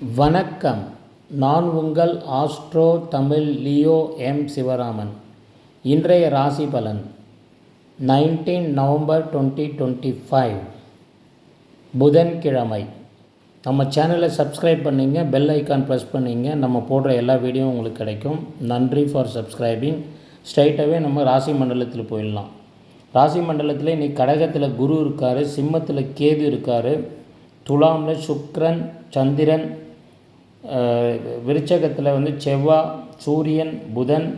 வணக்கம். நான் உங்கள் Astro Tamil Leo M. Sivaraman. இன்றைய ராசி பலன். Nineteen November twenty twenty five புதன்கிழமை. நம்ம சேனலை சப்ஸ்கிரைப் பண்ணிங்க பெல் ஐக்கான் ப்ரெஸ் பண்ணிங்க நம்ம போடுற எல்லா வீடியோவும் உங்களுக்கு கிடைக்கும். நன்றி ஃபார் சப்ஸ்கிரைபிங் ஸ்ட்ரைட்டாகவே நம்ம ராசி மண்டலத்தில் போயிடலாம். ராசி மண்டலத்தில் இன்னைக்கு கடகத்தில் குரு இருக்கார் சிம்மத்தில் கேது இருக்கார். துலாமில் சுக்ரன் சந்திரன் விருச்சகத்தில் வந்து செவ்வாய் சூரியன் புதன்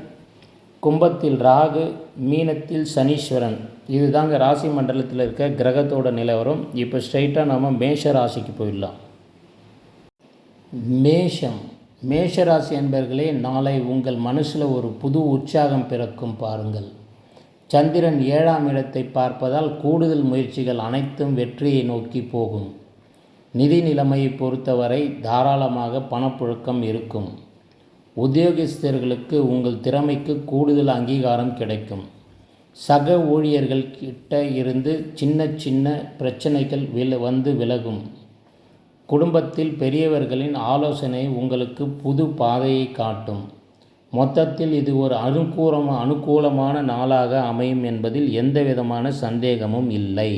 கும்பத்தில் ராகு மீனத்தில் சனீஸ்வரன். இதுதாங்க ராசி மண்டலத்தில் இருக்க கிரகத்தோட நிலவரம் இப்போ ஸ்ட்ரைட்டாக நாம் மேஷ ராசிக்கு போயிடலாம். மேஷம். மேஷ ராசி என்பர்களே நாளை உங்கள் மனசில் ஒரு புது உற்சாகம் பிறக்கும் பாருங்கள். சந்திரன் ஏழாம் இடத்தை பார்ப்பதால் கூடுதல் முயற்சிகள் அனைத்தும் வெற்றியை நோக்கி போகும். நிதி நிலைமையை பொறுத்தவரை தாராளமாக பணப்புழக்கம் இருக்கும். உத்தியோகஸ்தர்களுக்கு உங்கள் திறமைக்கு கூடுதல் அங்கீகாரம் கிடைக்கும். சக ஊழியர்கள் கிட்ட இருந்து சின்ன சின்ன பிரச்சனைகள் வில வந்து விலகும். குடும்பத்தில் பெரியவர்களின் ஆலோசனை உங்களுக்கு புது பாதையை காட்டும். மொத்தத்தில் இது ஒரு அனுகூலமா அனுகூலமான நாளாக அமையும் என்பதில் எந்தவிதமான சந்தேகமும் இல்லை.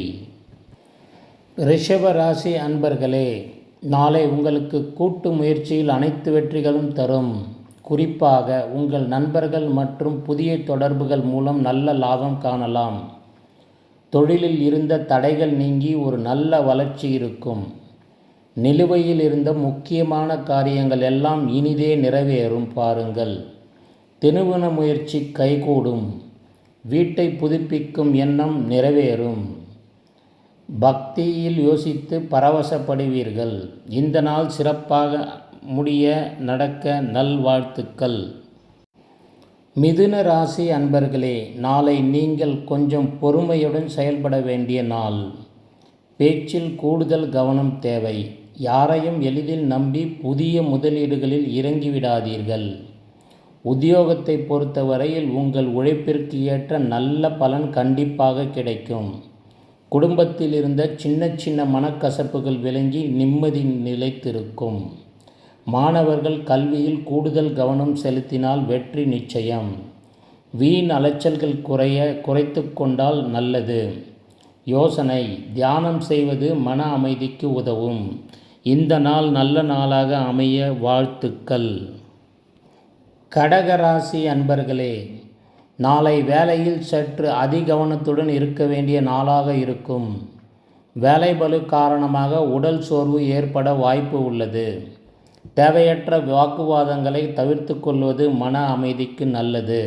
ரிஷப ராசி அன்பர்களே நாளை உங்களுக்கு கூட்டு முயற்சியில் அனைத்து வெற்றிகளும் தரும். குறிப்பாக உங்கள் நண்பர்கள் மற்றும் புதிய தொடர்புகள் மூலம் நல்ல லாபம் காணலாம். தொழிலில் இருந்த தடைகள் நீங்கி ஒரு நல்ல வளர்ச்சி இருக்கும். நிலுவையில் இருந்த முக்கியமான காரியங்கள் எல்லாம் இனிதே நிறைவேறும் பாருங்கள். திருமண முயற்சி கைகூடும். வீட்டை புதுப்பிக்கும் எண்ணம் நிறைவேறும். பக்தியில் யோசித்து பரவசப்படுவீர்கள். இந்த நாள் சிறப்பாக முடிய நடக்க நல்வாழ்த்துக்கள் மிதுன ராசி அன்பர்களே நாளை நீங்கள் கொஞ்சம் பொறுமையுடன் செயல்பட வேண்டிய நாள். பேச்சில் கூடுதல் கவனம் தேவை. யாரையும் எளிதில் நம்பி புதிய முதலீடுகளில் இறங்கிவிடாதீர்கள். உத்தியோகத்தை பொறுத்தவரையில் உங்கள் உழைப்பிற்கு ஏற்ற நல்ல பலன் கண்டிப்பாக கிடைக்கும். குடும்பத்தில் இருந்த சின்ன சின்ன மனக்கசப்புகள் விளங்கி நிம்மதி நிலைத்திருக்கும். மாணவர்கள் கல்வியில் கூடுதல் கவனம் செலுத்தினால் வெற்றி நிச்சயம். வீண் அலைச்சல்கள் குறைய குறைத்து கொண்டால் நல்லது. யோசனை தியானம் செய்வது மன அமைதிக்கு உதவும். இந்த நாள் நல்ல நாளாக அமைய வாழ்த்துக்கள். கடகராசி அன்பர்களே நாளை வேலையில் சற்று அதிகவனத்துடன் இருக்க வேண்டிய நாளாக இருக்கும். வேலைபலு காரணமாக உடல் சோர்வு ஏற்பட வாய்ப்பு உள்ளது. தேவையற்ற வாக்குவாதங்களை தவிர்த்து கொள்வது மன அமைதிக்கு நல்லது.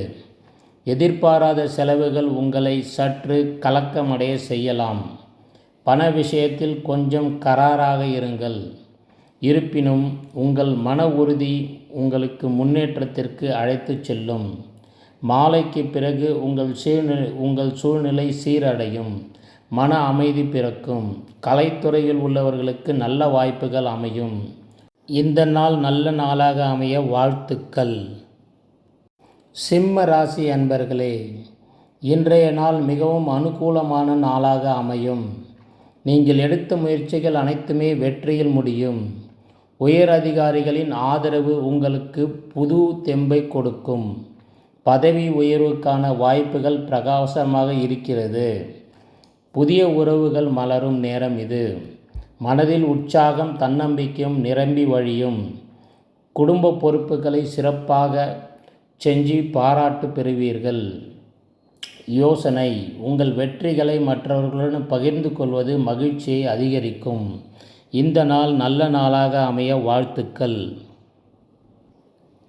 எதிர்பாராத செலவுகள் உங்களை சற்று கலக்கமடைய செய்யலாம். பண விஷயத்தில் கொஞ்சம் கராராக இருங்கள். இருப்பினும் உங்கள் மன உறுதி உங்களுக்கு முன்னேற்றத்திற்கு அழைத்துச் செல்லும். மாலைக்கு பிறகு உங்கள் சூழ்நிலை உங்கள் சூழ்நிலை சீரடையும். மன அமைதி பிறக்கும். கலைத்துறையில் உள்ளவர்களுக்கு நல்ல வாய்ப்புகள் அமையும். இந்த நாள் நல்ல நாளாக அமைய வாழ்த்துக்கள். சிம்ம ராசி அன்பர்களே இன்றைய நாள் மிகவும் அனுகூலமான நாளாக அமையும். நீங்கள் எடுத்த முயற்சிகள் அனைத்துமே வெற்றியில் முடியும். உயர் அதிகாரிகளின் ஆதரவு உங்களுக்கு புது தெம்பை கொடுக்கும். பதவி உயர்வுக்கான வாய்ப்புகள் பிரகாசமாக இருக்கிறது. புதிய உறவுகள் மலரும் நேரம் இது. மனதில் உற்சாகம் தன்னம்பிக்கையும் நிரம்பி வழியும். குடும்ப பொறுப்புகளை சிறப்பாக செஞ்சு பாராட்டு பெறுவீர்கள். யோசனை உங்கள் வெற்றிகளை மற்றவர்களுடன் பகிர்ந்து கொள்வது மகிழ்ச்சியை அதிகரிக்கும். இந்த நாள் நல்ல நாளாக அமைய வாழ்த்துக்கள்.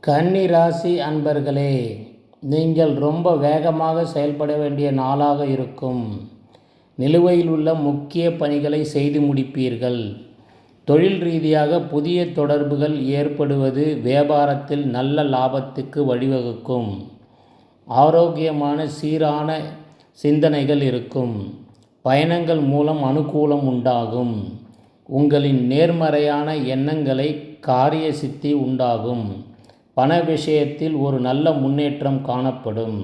கன்னி ராசி அன்பர்களே நீங்கள் ரொம்ப வேகமாக செயல்பட வேண்டிய நாளாக இருக்கும். நிலுவையில் உள்ள முக்கிய பணிகளை செய்து முடிப்பீர்கள். தொழில் ரீதியாக புதிய தொடர்புகள் ஏற்படுவது வியாபாரத்தில் நல்ல லாபத்துக்கு வழிவகுக்கும். ஆரோக்கியமான சீரான சிந்தனைகள் இருக்கும். பயணங்கள் மூலம் அனுகூலம் உண்டாகும். உங்களின் நேர்மறையான எண்ணங்களை காரிய சித்தி உண்டாகும். பண விஷயத்தில் ஒரு நல்ல முன்னேற்றம் காணப்படும்.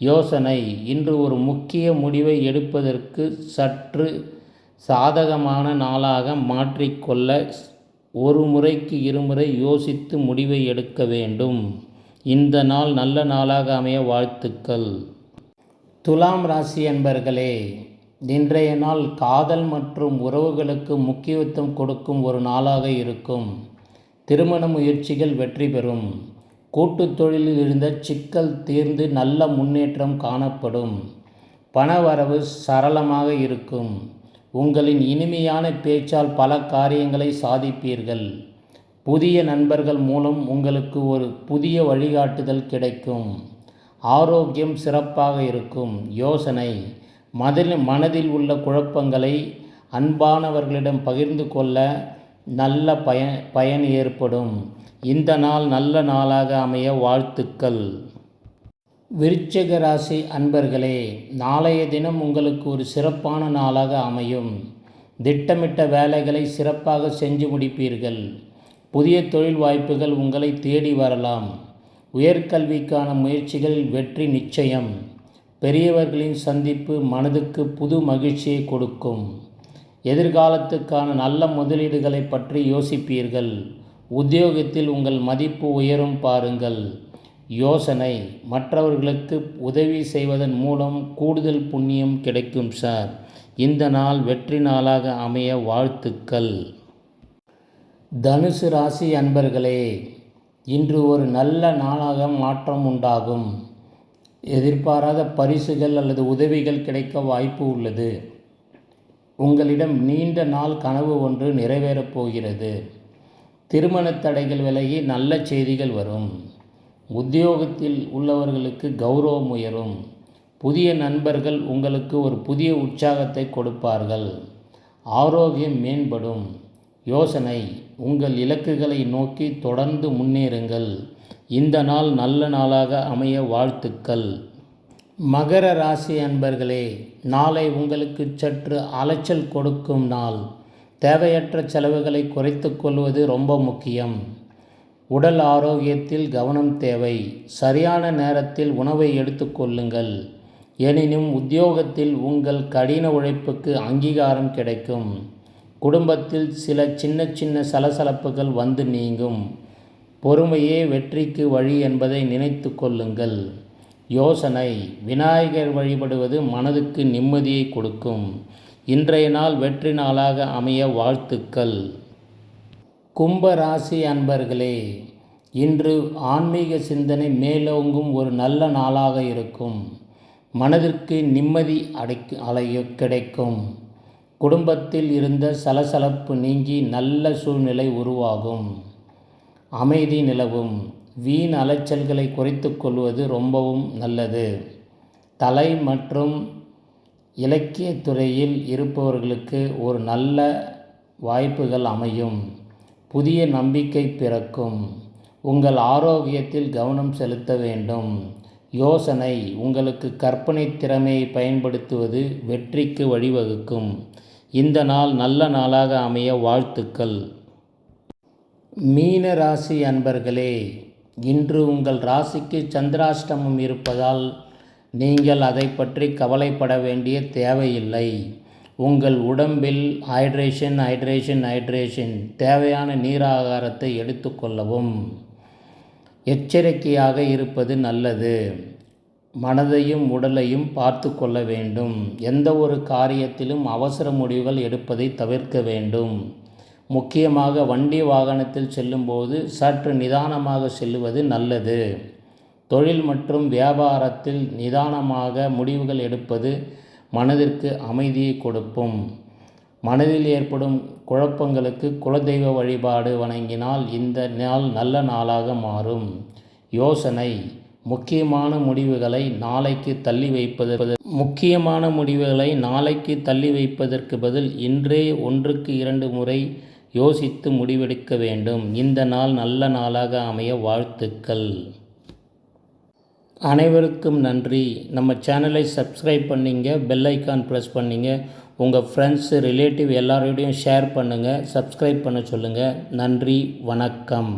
யோசனை இன்று ஒரு முக்கிய முடிவை எடுப்பதற்கு சற்று சாதகமான நாளாக மாற்றிக்கொள்ள ஒரு முறைக்கு இருமுறை யோசித்து முடிவை எடுக்க வேண்டும். இந்த நாள் நல்ல நாளாக அமைய வாழ்த்துக்கள். துலாம் ராசி என்பர்களே இன்றைய நாள் காதல் மற்றும் உறவுகளுக்கு முக்கியத்துவம் கொடுக்கும் ஒரு நாளாக இருக்கும். திருமண முயற்சிகள் வெற்றி பெறும். கூட்டுத் தொழிலில் இருந்த சிக்கல் தீர்ந்து நல்ல முன்னேற்றம் காணப்படும். பணவரவு சரளமாக இருக்கும். உங்களின் இனிமையான பேச்சால் பல காரியங்களை சாதிப்பீர்கள். புதிய நண்பர்கள் மூலம் உங்களுக்கு ஒரு புதிய வழிகாட்டுதல் கிடைக்கும். ஆரோக்கியம் சிறப்பாக இருக்கும். யோசனை. மதில் மனதில் உள்ள குழப்பங்களை அன்பானவர்களிடம் பகிர்ந்து கொள்ள நல்ல பயன் பயன் ஏற்படும். இந்த நாள் நல்ல நாளாக அமைய வாழ்த்துக்கள். விருச்சிக ராசி அன்பர்களே நாளைய தினம் உங்களுக்கு ஒரு சிறப்பான நாளாக அமையும். திட்டமிட்ட வேலைகளை சிறப்பாக செஞ்சு முடிப்பீர்கள். புதிய தொழில் வாய்ப்புகள் உங்களை தேடி வரலாம். உயர்கல்விக்கான முயற்சிகளில் வெற்றி நிச்சயம். பெரியவர்களின் சந்திப்பு மனதுக்கு புது மகிழ்ச்சியை கொடுக்கும். எதிர்காலத்துக்கான நல்ல முதலீடுகளை பற்றி யோசிப்பீர்கள். உத்தியோகத்தில் உங்கள் மதிப்பு உயரும் பாருங்கள். யோசனை மற்றவர்களுக்கு உதவி செய்வதன் மூலம் கூடுதல் புண்ணியம் கிடைக்கும் சார். இந்த நாள் வெற்றி நாளாக அமைய வாழ்த்துக்கள். தனுசு ராசி அன்பர்களே இன்று ஒரு நல்ல நாளாக மாற்றம் உண்டாகும். எதிர்பாராத பரிசுகள் அல்லது உதவிகள் கிடைக்க வாய்ப்பு உள்ளது. உங்களிடம் நீண்ட நாள் கனவு ஒன்று நிறைவேறப் போகிறது. திருமண தடைகள் விலகி நல்ல செய்திகள் வரும். உத்தியோகத்தில் உள்ளவர்களுக்கு கௌரவம் உயரும். புதிய நண்பர்கள் உங்களுக்கு ஒரு புதிய உற்சாகத்தை கொடுப்பார்கள். ஆரோக்கியம் மேம்படும். யோசனை உங்கள் இலக்குகளை நோக்கி தொடர்ந்து முன்னேறுங்கள். இந்த நாள் நல்ல நாளாக அமைய வாழ்த்துக்கள். மகர ராசி அன்பர்களே நாளை உங்களுக்கு சற்று அலைச்சல் கொடுக்கும் நாள். தேவையற்ற செலவுகளை குறைத்து கொள்வது ரொம்ப முக்கியம். உடல் ஆரோக்கியத்தில் கவனம் தேவை. சரியான நேரத்தில் உணவை எடுத்துக்கொள்ளுங்கள் எனினும் உத்தியோகத்தில் உங்கள் கடின உழைப்புக்கு அங்கீகாரம் கிடைக்கும். குடும்பத்தில் சில சின்ன சின்ன சலசலப்புகள் வந்து நீங்கும். பொறுமையே வெற்றிக்கு வழி என்பதை நினைத்து கொள்ளுங்கள். யோசனை. விநாயகர் வழிபடுவது மனதுக்கு நிம்மதியை கொடுக்கும். இன்றைய நாள் வெற்றி நாளாக அமைய வாழ்த்துக்கள். கும்ப ராசி அன்பர்களே இன்று ஆன்மீக சிந்தனை மேலோங்கும் ஒரு நல்ல நாளாக இருக்கும். மனதிற்கு நிம்மதி அடைக்கு அலைய கிடைக்கும். குடும்பத்தில் இருந்த சலசலப்பு நீங்கி நல்ல சூழ்நிலை உருவாகும். அமைதி நிலவும். வீண் அலைச்சல்களை குறைத்து கொள்வது ரொம்பவும் நல்லது. தலை மற்றும் இலக்கிய துறையில் இருப்பவர்களுக்கு ஒரு நல்ல வாய்ப்புகள் அமையும். புதிய நம்பிக்கை பிறக்கும். உங்கள் ஆரோக்கியத்தில் கவனம் செலுத்த வேண்டும். யோசனை உங்களுக்கு கற்பனை திறமையை பயன்படுத்துவது வெற்றிக்கு வழிவகுக்கும். இந்த நாள் நல்ல நாளாக அமைய வாழ்த்துக்கள். மீன ராசி அன்பர்களே இன்று உங்கள் ராசிக்கு சந்திராஷ்டமம் இருப்பதால் நீங்கள் அதை பற்றி கவலைப்பட வேண்டிய தேவையில்லை. உங்கள் உடம்பில் ஹைட்ரேஷன் ஹைட்ரேஷன் ஹைட்ரேஷன் தேவையான நீராகாரத்தை எடுத்துக்கொள்ளவும் எச்சரிக்கையாக இருப்பது நல்லது. மனதையும் உடலையும் பார்த்து கொள்ள வேண்டும். எந்த ஒரு காரியத்திலும் அவசர முடிவுகள் எடுப்பதை தவிர்க்க வேண்டும். முக்கியமாக வண்டி வாகனத்தில் செல்லும்போது சற்று நிதானமாக செல்லுவது நல்லது. தொழில் மற்றும் வியாபாரத்தில் நிதானமாக முடிவுகள் எடுப்பது மனதிற்கு அமைதியை கொடுக்கும். மனதில் ஏற்படும் குழப்பங்களுக்கு குலதெய்வ வழிபாடு வணங்கினால் இந்த நாள் நல்ல நாளாக மாறும். யோசனை முக்கியமான முடிவுகளை நாளைக்கு தள்ளி வைப்பது. முக்கியமான முடிவுகளை நாளைக்கு தள்ளி வைப்பதற்கு பதில் இன்றே ஒன்றுக்கு இரண்டு முறை யோசித்து முடிவெடுக்க வேண்டும். இந்த நாள் நல்ல நாளாக அமைய வாழ்த்துக்கள். அனைவருக்கும் நன்றி. நம்ம சேனலை சப்ஸ்கிரைப் பண்ணிங்க பெல் ஐக்கான் ப்ரெஸ் பண்ணிங்க உங்கள் ஃப்ரெண்ட்ஸு ரிலேட்டிவ் எல்லாரோடையும் ஷேர் பண்ணுங்கள் சப்ஸ்கிரைப் பண்ண சொல்லுங்கள் நன்றி வணக்கம்.